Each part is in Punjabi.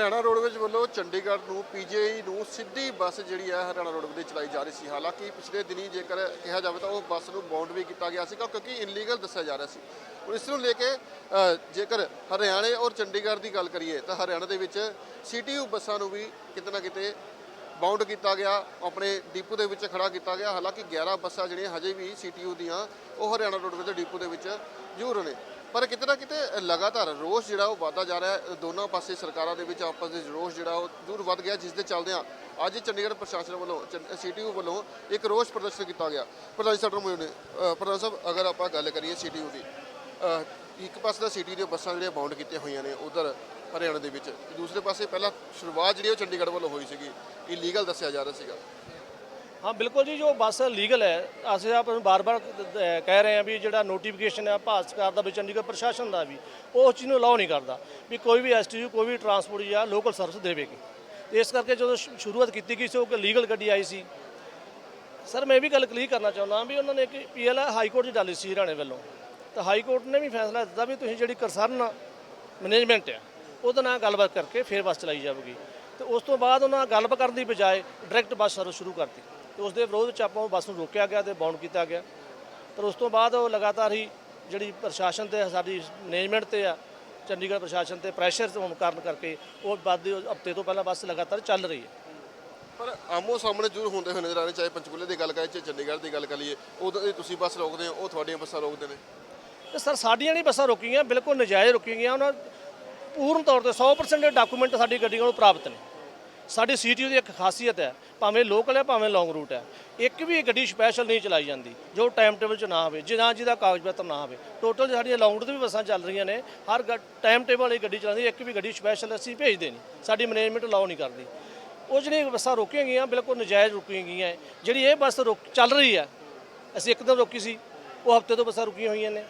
ਹਰਿਆਣਾ ਰੋਡਵੇਜ਼ ਵੱਲੋਂ ਚੰਡੀਗੜ੍ਹ ਨੂੰ ਪੀਜੀਆਈ ਨੂੰ ਸਿੱਧੀ ਬੱਸ ਜਿਹੜੀ ਹੈ ਹਰਿਆਣਾ ਰੋਡਵੇਜ਼ ਦੀ ਚਲਾਈ ਜਾ ਰਹੀ ਸੀ। ਹਾਲਾਂਕਿ ਪਿਛਲੇ ਦਿਨੀ ਜੇਕਰ ਕਿਹਾ ਜਾਵੇ ਤਾਂ ਉਹ ਬੱਸ ਨੂੰ ਬਾਉਂਡ ਵੀ ਕੀਤਾ ਗਿਆ ਸੀਗਾ ਕਿਉਂਕਿ ਇਨਲੀਗਲ ਦੱਸਿਆ ਜਾ ਰਿਹਾ ਸੀ। ਔਰ ਇਸ ਨੂੰ ਲੈ ਕੇ ਜੇਕਰ ਹਰਿਆਣੇ ਔਰ ਚੰਡੀਗੜ੍ਹ ਦੀ ਗੱਲ ਕਰੀਏ ਤਾਂ ਹਰਿਆਣਾ ਦੇ ਵਿੱਚ ਸੀਟੀਯੂ ਬੱਸਾਂ ਨੂੰ ਵੀ ਕਿਤੇ ਨਾ ਕਿਤੇ ਬਾਉਂਡ ਕੀਤਾ ਗਿਆ, ਆਪਣੇ ਡਿਪੂ ਦੇ ਵਿੱਚ ਖੜਾ ਕੀਤਾ ਗਿਆ। ਹਾਲਾਂਕਿ 11 ਬੱਸਾਂ ਜਿਹੜੀਆਂ ਹਜੇ ਵੀ ਸੀਟੀਯੂ ਦੀਆਂ, ਉਹ ਹਰਿਆਣਾ ਰੋਡਵੇਜ਼ ਦੇ ਡਿਪੂ ਦੇ ਵਿੱਚ ਜ਼ਰੂਰ ਨੇ। ਪਰ ਕਿਤੇ ਨਾ ਕਿਤੇ ਲਗਾਤਾਰ ਰੋਸ ਜਿਹੜਾ ਉਹ ਵਧਦਾ ਜਾ ਰਿਹਾ ਹੈ। ਦੋਨਾਂ ਪਾਸੇ ਸਰਕਾਰਾਂ ਦੇ ਵਿੱਚ ਆਪਸ ਦੇ ਰੋਸ ਜਿਹੜਾ ਉਹ ਦੂਰ ਵੱਧ ਗਿਆ, ਜਿਸ ਦੇ ਚੱਲਦਿਆਂ ਅੱਜ ਚੰਡੀਗੜ੍ਹ ਪ੍ਰਸ਼ਾਸਨ ਵੱਲੋਂ ਸੀਟੀਯੂ ਵੱਲੋਂ ਇੱਕ ਰੋਸ ਪ੍ਰਦਰਸ਼ਨ ਕੀਤਾ ਗਿਆ। ਪ੍ਰਧਾਨ ਜੀ, ਸਾਡੇ ਪ੍ਰਧਾਨ ਸਾਹਿਬ, ਅਗਰ ਆਪਾਂ ਗੱਲ ਕਰੀਏ ਸੀਟੀਯੂ ਦੀ ਇੱਕ ਪਾਸੇ ਦਾ ਸਿਟੀ ਦੀਆਂ ਬੱਸਾਂ ਜਿਹੜੀਆਂ ਬਾਉਂਡ ਕੀਤੀਆਂ ਹੋਈਆਂ ਨੇ ਉਧਰ ਹਰਿਆਣਾ ਦੇ ਵਿੱਚ, ਦੂਸਰੇ ਪਾਸੇ ਪਹਿਲਾਂ ਸ਼ੁਰੂਆਤ ਜਿਹੜੀ ਉਹ ਚੰਡੀਗੜ੍ਹ ਵੱਲੋਂ ਹੋਈ ਸੀਗੀ ਇਲੀਗਲ ਦੱਸਿਆ ਜਾ ਰਿਹਾ ਸੀਗਾ। ਹਾਂ, ਬਿਲਕੁਲ ਜੀ, ਜੋ ਬੱਸ ਲੀਗਲ ਹੈ, ਅਸੀਂ ਆਪ ਨੂੰ ਬਾਰ-ਬਾਰ ਕਹਿ ਰਹੇ ਹਾਂ ਵੀ ਜਿਹੜਾ ਨੋਟੀਫਿਕੇਸ਼ਨ ਹੈ ਭਾਰਤ ਸਰਕਾਰ ਦਾ ਵੀ ਚੰਡੀਗੜ੍ਹ ਪ੍ਰਸ਼ਾਸਨ ਦਾ ਵੀ, ਉਹ ਉਸ ਚੀਜ਼ ਨੂੰ ਅਲਾਉ ਨਹੀਂ ਕਰਦਾ ਵੀ ਕੋਈ ਵੀ ਐਸਟੀਯੂ ਕੋਈ ਵੀ ਟਰਾਂਸਪੋਰਟ ਜਾਂ ਲੋਕਲ ਸਰਵਿਸ ਦੇਵੇਗੀ ਇਸ ਕਰਕੇ ਜਦੋਂ ਸ਼ੁਰੂਆਤ ਕੀਤੀ ਗਈ ਸੀ, ਉਹ ਲੀਗਲ ਗੱਡੀ ਆਈ ਸੀ। ਸਰ ਮੈਂ ਇਹ ਵੀ ਗੱਲ ਕਲੀਅਰ ਕਰਨਾ ਚਾਹੁੰਦਾ ਵੀ ਉਹਨਾਂ ਨੇ ਇੱਕ ਪੀਐਲ ਹਾਈ ਕੋਰਟ 'ਚ ਡਾਲੀ ਸੀ ਹਰਿਆਣੇ ਵੱਲੋਂ। ਤਾਂ ਹਾਈ ਕੋਰਟ ਨੇ ਵੀ ਫੈਸਲਾ ਦਿੱਤਾ ਵੀ ਤੁਸੀਂ ਜਿਹੜੀ ਕੰਸਰਨ ਮੈਨੇਜਮੈਂਟ ਹੈ, ਉਹਦੇ ਨਾਲ ਗੱਲਬਾਤ ਕਰਕੇ ਫਿਰ ਬੱਸ ਚਲਾਈ ਜਾਵੇਗੀ। ਤੇ ਉਸ ਤੋਂ ਬਾਅਦ ਉਹਨਾਂ ਨਾਲ ਗੱਲਬਾਤ ਕਰਨ ਦੀ ਬਜਾਏ ਡਾਇਰੈਕਟ ਬੱਸ ਸਰਵਿਸ ਸ਼ੁਰੂ ਕਰਤੀ। ਤੇ ਉਸ ਦੇ ਵਿਰੋਧ ਵਿੱਚ ਆਪਾਂ ਉਹ ਬੱਸ ਨੂੰ ਰੋਕਿਆ ਗਿਆ ਤੇ ਬਾਉਂਡ ਕੀਤਾ ਗਿਆ। ਪਰ ਉਸ ਤੋਂ ਬਾਅਦ ਉਹ ਲਗਾਤਾਰ ਹੀ ਜਿਹੜੀ ਪ੍ਰਸ਼ਾਸਨ ਤੇ ਸਾਡੀ ਮੈਨੇਜਮੈਂਟ ਤੇ ਆ ਚੰਡੀਗੜ੍ਹ ਪ੍ਰਸ਼ਾਸਨ ਤੇ ਪ੍ਰੈਸ਼ਰ ਹੋਣ ਕਾਰਨ ਕਰਕੇ ਉਹ ਬੱਸ ਦੇ ਹਫ਼ਤੇ ਤੋਂ ਪਹਿਲਾਂ ਬੱਸ ਲਗਾਤਾਰ ਚੱਲ ਰਹੀ ਹੈ। ਪਰ ਆਮੋ ਸਾਹਮਣੇ ਜ਼ਰੂਰ ਹੁੰਦੇ ਹੋਏ ਨਜ਼ਰ ਆ ਰਹੇ ਚਾਹੇ ਪੰਚਕੂਲੇ ਦੀ ਗੱਲ ਕਰੀਏ ਚਾਹੇ ਚੰਡੀਗੜ੍ਹ ਦੀ ਗੱਲ ਕਰੀਏ ਉਦੋਂ ਇਹ ਤੁਸੀਂ ਬੱਸ ਰੋਕਦੇ ਹੋ ਉਹ ਤੁਹਾਡੀਆਂ ਬੱਸਾਂ ਰੋਕਦੇ ਨੇ? ਤੇ ਸਰ ਸਾਡੀਆਂ ਨਹੀਂ ਬੱਸਾਂ ਰੁਕੀਆਂ ਬਿਲਕੁਲ ਨਜਾਇਜ਼ ਰੁਕੀਆਂ ਗਈਆਂ ਉਹਨਾਂ ਪੂਰਨ ਤੌਰ ਤੇ 100% ਦੇ ਡਾਕੂਮੈਂਟ ਸਾਡੀ ਗੱਡੀਆਂ ਨੂੰ ਪ੍ਰਾਪਤ ਨੇ। ਸਾਡੀ ਸੀਟੀਓ ਦੀ ਇੱਕ ਖਾਸੀਅਤ ਹੈ, ਭਾਵੇਂ ਲੋਕਲ ਹੈ, ਭਾਵੇਂ ਲੌਂਗ ਰੂਟ ਹੈ। ਇੱਕ ਵੀ ਗੱਡੀ ਸਪੈਸ਼ਲ ਨਹੀਂ ਚਲਾਈ ਜਾਂਦੀ, ਜੋ ਟਾਈਮ ਟੇਬਲ 'ਚ ਨਾ ਹੋਵੇ ਜਿਹਨਾਂ ਜਿਹਦਾ ਕਾਗਜ਼ ਪੱਤਰ ਨਾ ਹੋਵੇ। ਟੋਟਲ ਸਾਡੀਆਂ ਲੌਂਗ ਰੂਟ ਦੀ ਵੀ ਬੱਸਾਂ ਚੱਲ ਰਹੀਆਂ ਨੇ, ਹਰ ਟਾਈਮ ਟੇਬਲ ਵਾਲੀ ਗੱਡੀ ਚਲਾਉਂਦੀ, ਇੱਕ ਵੀ ਗੱਡੀ ਸਪੈਸ਼ਲ ਅਸੀਂ ਭੇਜਦੇ ਨਹੀਂ। ਸਾਡੀ ਮੈਨੇਜਮੈਂਟ ਅਲਾਉ ਨਹੀਂ ਕਰਦੀ। ਉਹ ਜਿਹੜੀਆਂ ਬੱਸਾਂ ਰੋਕੀਆਂ ਗਈਆਂ, ਬਿਲਕੁਲ ਨਜਾਇਜ਼ ਰੁਕੀਆਂ ਗਈਆਂ ਜਿਹੜੀ ਇਹ ਬੱਸ ਰੁਕ ਚੱਲ ਰਹੀ ਹੈ, ਅਸੀਂ ਇੱਕਦਮ ਰੋਕੀ ਸੀ, ਉਹ ਹਫ਼ਤੇ ਤੋਂ ਬੱਸਾਂ ਰੁਕੀਆਂ ਹੋਈਆਂ ਨੇ।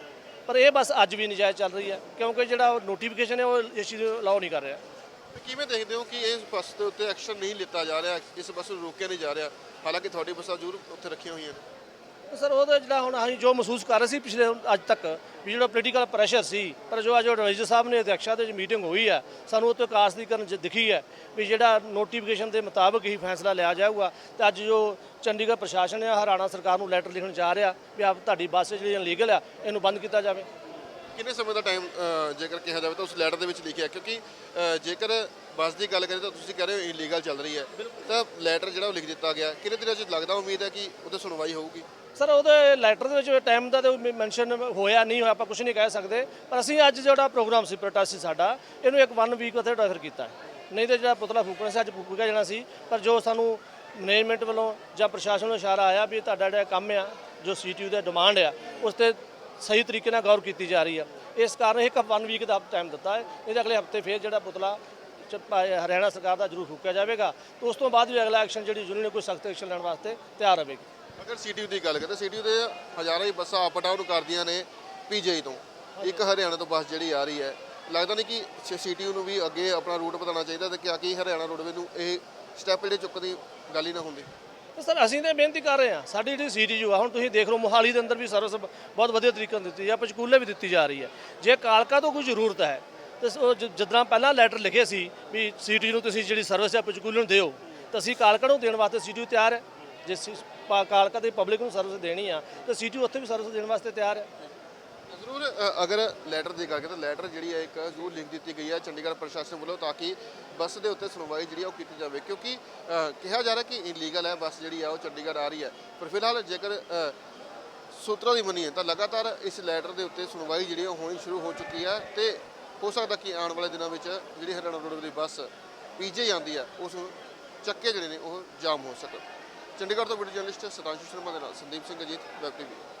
ਪਰ ਇਹ ਬੱਸ ਅੱਜ ਵੀ ਨਜਾਇਜ਼ ਚੱਲ ਰਹੀ ਹੈ, ਕਿਉਂਕਿ ਜਿਹੜਾ ਨੋਟੀਫਿਕੇਸ਼ਨ ਹੈ, ਉਹ ਇਸ ਚੀਜ਼ ਨੂੰ ਅਲਾਉ ਨਹੀਂ ਕਰ ਰਿਹਾ। ਕਿਵੇਂ ਦੇਖਦੇ ਹੋ ਕਿ ਇਸ ਬੱਸ ਦੇ ਉੱਤੇ ਐਕਸ਼ਨ ਨਹੀਂ ਲਿੱਤਾ ਜਾ ਰਿਹਾ? ਇਸ ਬੱਸ ਨੂੰ ਰੋਕਿਆ ਨਹੀਂ ਜਾ ਰਿਹਾ। ਹਾਲਾਂਕਿ ਤੁਹਾਡੀ ਬੱਸਾਂ ਜ਼ਰੂਰ ਉੱਥੇ ਰੱਖੀਆਂ ਹੋਈਆਂ ਨੇ। ਸਰ, ਉਹਦਾ ਜਿਹੜਾ ਹੁਣ ਅਸੀਂ ਜੋ ਮਹਿਸੂਸ ਕਰ ਰਹੇ ਸੀ ਪਿਛਲੇ ਅੱਜ ਤੱਕ, ਵੀ ਜਿਹੜਾ ਪੋਲੀਟੀਕਲ ਪ੍ਰੈਸ਼ਰ ਸੀ, ਪਰ ਜੋ ਅੱਜ ਰਜਿਸਟਰ ਸਾਹਿਬ ਨੇ ਅਧਿਕਸ਼ਾ ਦੇ ਮੀਟਿੰਗ ਹੋਈ ਹੈ, ਸਾਨੂੰ ਉਹ ਤੋਂ ਕਾਸ ਦਿਖੀ ਹੈ ਵੀ ਜਿਹੜਾ ਨੋਟੀਫਿਕੇਸ਼ਨ ਦੇ ਮੁਤਾਬਕ ਹੀ ਫੈਸਲਾ ਲਿਆ ਜਾਊਗਾ। ਤੇ ਅੱਜ ਜੋ ਚੰਡੀਗੜ੍ਹ ਪ੍ਰਸ਼ਾਸਨ ਹੈ ਹਰਿਆਣਾ ਸਰਕਾਰ ਨੂੰ ਲੈਟਰ ਲਿਖਣ ਜਾ ਰਿਹਾ ਵੀ ਆਪ ਤੁਹਾਡੀ ਬੱਸ ਜਿਹੜੀ ਲੀਗਲ ਆ, ਇਹਨੂੰ ਬੰਦ ਕੀਤਾ ਜਾਵੇ। ਕਿੰਨੇ ਸਮੇਂ ਦਾ ਟਾਈਮ ਜੇਕਰ ਕਿਹਾ ਜਾਵੇ ਤਾਂ ਉਸ ਲੈਟਰ ਦੇ ਵਿੱਚ ਲਿਖਿਆ ਕਿਉਂਕਿ ਅ, ਜੇਕਰ ਬੱਸ ਦੀ ਗੱਲ ਕਰੀਏ ਤਾਂ ਤੁਸੀਂ ਕਹਿ ਰਹੇ ਹੋ ਇਲੀਗਲ ਚੱਲ ਰਹੀ ਹੈ। ਤਾਂ ਲੈਟਰ ਜਿਹੜਾ ਉਹ ਲਿਖ ਦਿੱਤਾ ਗਿਆ ਕਿੰਨੇ ਦਿਨਾਂ 'ਚ ਲੱਗਦਾ ਉਮੀਦ ਹੈ ਕਿ ਉਹਦੇ ਸੁਣਵਾਈ ਹੋਊਗੀ? ਸਰ ਉਹਦੇ ਲੈਟਰ ਦੇ ਵਿੱਚ ਟਾਈਮ ਦਾ ਤੇ ਮੈਂਸ਼ਨ ਹੋਇਆ ਨਹੀਂ ਹੋਇਆ ਆਪਾਂ ਕੁਝ ਨਹੀਂ ਕਹਿ ਸਕਦੇ। ਪਰ ਅਸੀਂ ਅੱਜ ਜਿਹੜਾ ਪ੍ਰੋਗਰਾਮ ਸੀ ਪ੍ਰੋਟੈਸਟ ਸੀ ਸਾਡਾ ਇਹਨੂੰ ਇੱਕ ਵਨ ਵੀਕ ਉੱਥੇ ਡਾਇਫਰ ਕੀਤਾ ਹੈ। ਨਹੀਂ ਤੇ ਜਿਹੜਾ ਪੁਤਲਾ ਫੂਕਣਾ ਸੀ ਅੱਜ ਫੂਕਿਆ ਜਾਣਾ ਸੀ। ਪਰ ਜੋ ਸਾਨੂੰ ਮੈਨੇਜਮੈਂਟ ਵੱਲੋਂ ਜਾਂ ਪ੍ਰਸ਼ਾਸਨ ਵੱਲੋਂ ਇਸ਼ਾਰਾ ਆਇਆ ਵੀ ਤੁਹਾਡਾ ਜਿਹੜਾ ਕੰਮ ਆ ਜੋ ਸੀਟੀਯੂ ਦਾ ਡਿਮਾਂਡ ਆ ਉਸ ਤੇ ਸਹੀ ਤਰੀਕੇ ਨਾਲ ਗੌਰ ਕੀਤੀ ਜਾ ਰਹੀ ਆ। ਇਸ ਕਾਰਨ ਇੱਕ ਵਨ ਵੀਕ ਦਾ ਟਾਈਮ ਦਿੱਤਾ ਹੈ। ਇਹਦੇ ਅਗਲੇ ਹਫ਼ਤੇ ਫੇਰ ਜਿਹੜਾ ਪੁਤਲਾ ਹਰਿਆਣਾ ਸਰਕਾਰ ਦਾ ਜ਼ਰੂਰ ਫੂਕਿਆ ਜਾਵੇਗਾ। ਤੇ ਉਸ ਤੋਂ ਬਾਅਦ ਵੀ ਅਗਲਾ ਐਕਸ਼ਨ ਜਿਹੜੀ ਯੂਨੀਅਨ ਕੋਈ ਸਖਤ ਐਕਸ਼ਨ ਲੈਣ ਵਾਸਤੇ ਤਿਆਰ ਰਹੇਗੀ। ਅਗਰ ਸੀਟੀਯੂ ਦੀ ਗੱਲ ਕਰੀਏ ਸੀਟੀਯੂ ਦੇ ਹਜ਼ਾਰਾਂ ਹੀ ਬੱਸਾਂ ਅਪ ਡਾਊਨ ਕਰਦੀਆਂ ਨੇ ਪੀਜੀਆਈ ਤੋਂ। ਇੱਕ ਹਰਿਆਣਾ ਤੋਂ ਬੱਸ ਜਿਹੜੀ ਆ ਰਹੀ ਹੈ। ਲੱਗਦਾ ਨਹੀਂ ਕਿ ਸੀਟੀਯੂ ਨੂੰ ਵੀ ਅੱਗੇ ਆਪਣਾ ਰੂਟ ਵਧਾਉਣਾ ਚਾਹੀਦਾ ਤੇ ਕਿ ਕਿ ਹਰਿਆਣਾ ਰੋਡਵੇ ਨੂੰ ਇਹ ਸਟੈਪ ਜਿਹੜੇ ਚੁੱਕਣ ਦੀ ਗੱਲ ਹੀ ਨਾ ਹੁੰਦੀ। ਤੇ ਸਰ ਅਸੀਂ ਤਾਂ ਬੇਨਤੀ ਕਰ ਰਹੇ ਹਾਂ, ਸਾਡੀ ਜਿਹੜੀ ਸੀਟੀਯੂ ਆ, ਹੁਣ ਤੁਸੀਂ ਦੇਖ ਲਓ ਮੋਹਾਲੀ ਦੇ ਅੰਦਰ ਵੀ ਸਰਵਿਸ ਬਹੁਤ ਵਧੀਆ ਤਰੀਕੇ ਨਾਲ ਦਿੱਤੀ ਹੈ ਪੰਚਕੂਲੇ ਵੀ ਦਿੱਤੀ ਜਾ ਰਹੀ ਹੈ। ਜੇ ਕਾਲਕਾ ਤੋਂ ਕੋਈ ਜ਼ਰੂਰਤ ਹੈ, ਤੇ ਉਹ ਜਿੱਦਾਂ ਪਹਿਲਾਂ ਲੈਟਰ ਲਿਖੇ ਸੀ ਵੀ ਸੀਟੀਯੂ ਨੂੰ ਤੁਸੀਂ ਜਿਹੜੀ ਸਰਵਿਸ ਹੈ ਪੰਚਕੂਲੇ ਨੂੰ ਦਿਓ, ਤਾਂ ਅਸੀਂ ਕਾਲਕਾ ਨੂੰ ਦੇਣ ਵਾਸਤੇ ਸੀਟੀਯੂ ਤਿਆਰ ਹੈ। ਜੇ ਸੀ- ਪਾ- ਕਾਲਕਾ ਦੀ ਪਬਲਿਕ ਨੂੰ ਸਰਵਿਸ ਦੇਣੀ ਆ, ਤਾਂ ਸੀਟੀਯੂ ਉੱਥੇ ਵੀ ਸਰਵਿਸ ਦੇਣ ਵਾਸਤੇ ਤਿਆਰ ਹੈ। ਜ਼ਰੂਰ ਅ, ਅਗਰ ਲੈਟਰ ਦੀ ਗੱਲ ਕਰੀਏ ਤਾਂ ਲੈਟਰ ਜਿਹੜੀ ਹੈ ਇੱਕ ਜ਼ਰੂਰ ਲਿਖ ਦਿੱਤੀ ਗਈ ਹੈ ਚੰਡੀਗੜ੍ਹ ਪ੍ਰਸ਼ਾਸਨ ਵੱਲੋਂ ਤਾਂ ਕਿ ਬੱਸ ਦੇ ਉੱਤੇ ਸੁਣਵਾਈ ਜਿਹੜੀ ਆ ਉਹ ਕੀਤੀ ਜਾਵੇ। ਕਿਉਂਕਿ ਅ, ਕਿਹਾ ਜਾ ਰਿਹਾ ਕਿ ਇਲੀਗਲ ਹੈ ਬੱਸ ਜਿਹੜੀ ਆ ਉਹ ਚੰਡੀਗੜ੍ਹ ਆ ਰਹੀ ਹੈ। ਪਰ ਫਿਲਹਾਲ ਜੇਕਰ ਅ, ਸੂਤਰਾਂ ਦੀ ਮੰਨੀਏ ਤਾਂ ਲਗਾਤਾਰ ਇਸ ਲੈਟਰ ਦੇ ਉੱਤੇ ਸੁਣਵਾਈ ਜਿਹੜੀ ਆ ਉਹ ਹੋਣੀ ਸ਼ੁਰੂ ਹੋ ਚੁੱਕੀ ਹੈ ਤੇ ਹੋ ਸਕਦਾ ਕਿ ਆਉਣ ਵਾਲੇ ਦਿਨਾਂ ਵਿੱਚ ਜਿਹੜੀ ਹਰਿਆਣਾ ਰੋਡ ਦੀ ਬੱਸ ਪੀਜੇ ਜਾਂਦੀ ਹੈ ਉਸ ਨੂੰ ਚੱਕੇ ਜਿਹੜੇ ਨੇ ਉਹ ਜਾਮ ਹੋ ਸਕਣ। ਚੰਡੀਗੜ੍ਹ ਤੋਂ ਵੀਡੀਓ ਜਰਨਲਿਸਟ ਸਤਾਂਸ਼ੂ ਸ਼ਰਮਾ ਦੇ ਨਾਲ ਸੰਦੀਪ ਸਿੰਘ ਅਜੀਤ ਵੈਬ ਟੀਵੀ।